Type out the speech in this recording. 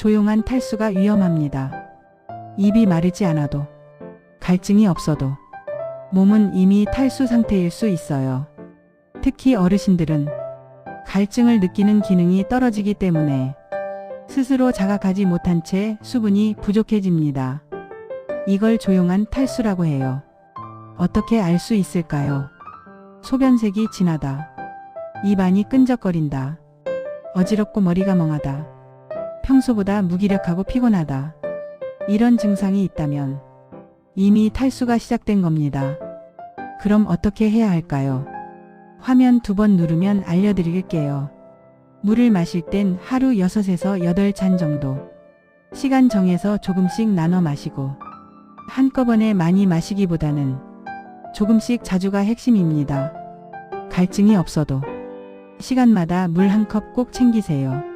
조용한 탈수가 위험합니다. 입이 마르지 않아도, 갈증이 없어도, 몸은 이미 탈수 상태일 수 있어요. 특히 어르신들은 갈증을 느끼는 기능이 떨어지기 때문에 스스로 자각하지 못한 채 수분이 부족해집니다. 이걸 조용한 탈수라고 해요. 어떻게 알 수 있을까요? 소변색이 진하다. 입안이 끈적거린다. 어지럽고 머리가 멍하다. 평소보다 무기력하고 피곤하다. 이런 증상이 있다면 이미 탈수가 시작된 겁니다. 그럼 어떻게 해야 할까요? 화면 두 번 누르면 알려드릴게요. 물을 마실 땐 하루 6에서 8잔 정도. 시간 정해서 조금씩 나눠 마시고 한꺼번에 많이 마시기보다는 조금씩 자주가 핵심입니다. 갈증이 없어도 시간마다 물 한 컵 꼭 챙기세요.